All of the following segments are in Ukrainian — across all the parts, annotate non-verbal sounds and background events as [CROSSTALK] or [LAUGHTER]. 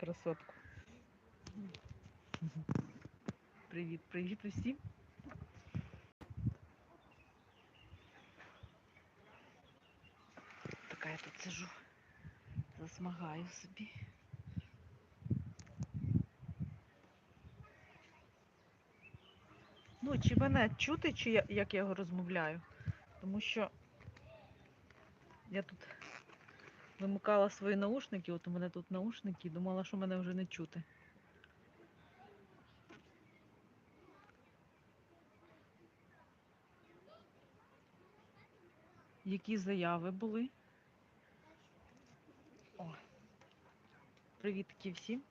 красотку. Привіт, привіт усім. Така я тут сижу, засмагаю собі. Ну, чи мене чути, чи я, як я його розмовляю? Тому що я тут вимикала свої наушники, от у мене тут наушники, думала, що мене вже не чути. Які заяви були? О, привітки всім.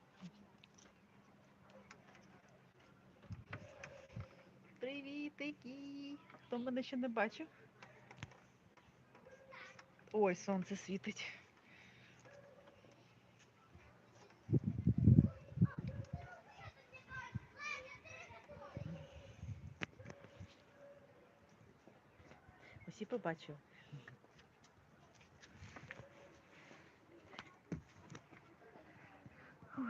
Привітики! Хто мене ще не бачив? Ой, сонце світить. Усі побачили. Ой.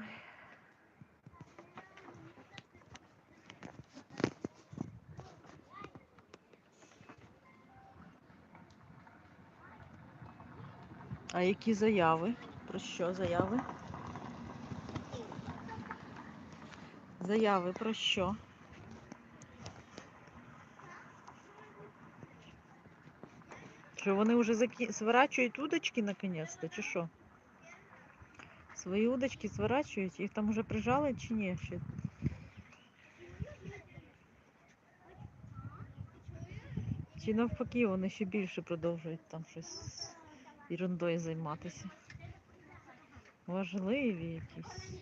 А які заяви? Про що заяви? Заяви про що? Що вони вже закі... сворачують удочки наконець-то, чи що? Свої удочки сворачують, їх там уже прижали чи ні? Ще? Чи навпаки вони ще більше продовжують там щось ерундою займатися? Важливі якісь.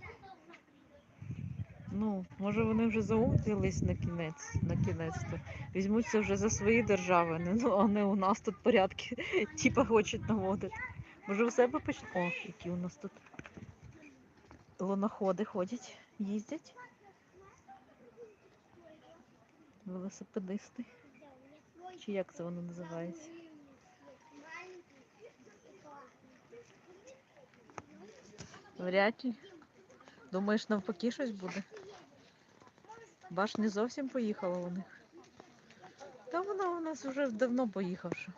Ну, може вони вже заумтились на кінець, на кінець-то. Візьмуться вже за свої держави, не, ну, а не у нас тут порядки, [LAUGHS] типа хочуть наводити. Може у себе почнуть. О, які у нас тут луноходи ходять, їздять. Велосипедисти. Чи як це воно називається? Вряд ли. Думаєш, навпаки щось буде? Баш не зовсім поїхала у них. Та вона у нас вже давно поїхавши.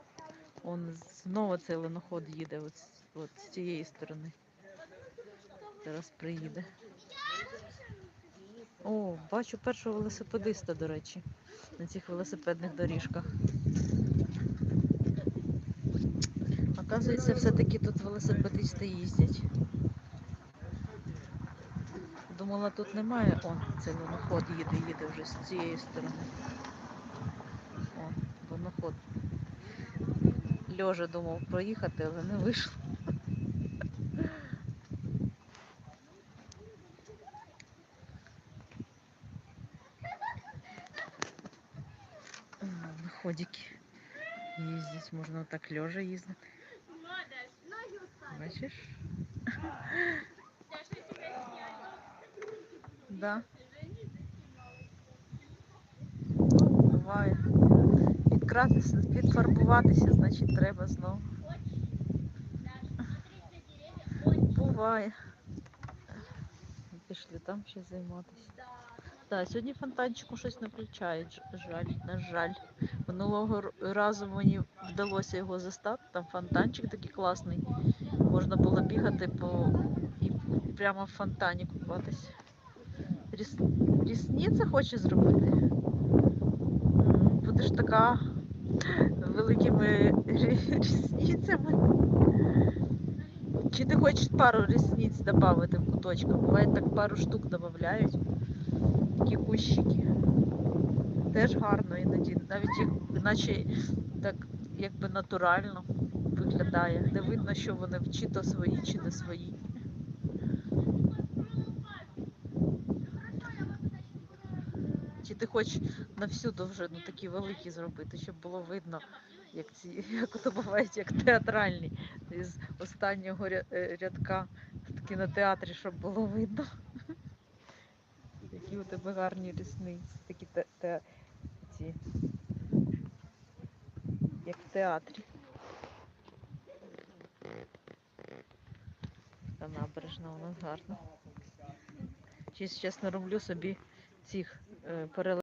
Он знову цей линоход їде от, от з цієї сторони. Зараз приїде. О, бачу першого велосипедиста, до речі, на цих велосипедних доріжках. Оказується, все-таки тут велосипедисти їздять. Думала, тут немає. О, цей луноход їде, їде вже з цієї сторони. О, луноход. Льожа думав проїхати, але не вийшло. Луноходики їздять, можна так льожа їздити. Бачиш? Да. Буває. Підкратися, підфарбуватися, значить, треба знову. Буває. Пішли там ще займатися. Так, сьогодні фонтанчику щось не включають, жаль, на жаль. Минулого разу мені вдалося його застати, там фонтанчик такий класний. Можна було бігати по і прямо в фонтані купатися. Ріс... Рісниці хоче зробити. Будеш така великими рі- рісницями. Чи ти хочеш пару рісниць додати в куточка? Буває так пару штук додають. Такі кущики. Теж гарно іноді. Навіть їх наче так якби натурально виглядає. Не видно, що вони чи то свої, чи не свої. Чи ти хочеш на всю довжину такі великі зробити, щоб було видно, як ці, [LAUGHS] як ото бувають, як театральні із останнього е, рядка в кінотеатрі, щоб було видно. [LAUGHS] Які у тебе гарні рісниці, такі те, те, ці, як в театрі. Така набережна у нас гарна. Чесно роблю собі цих переле-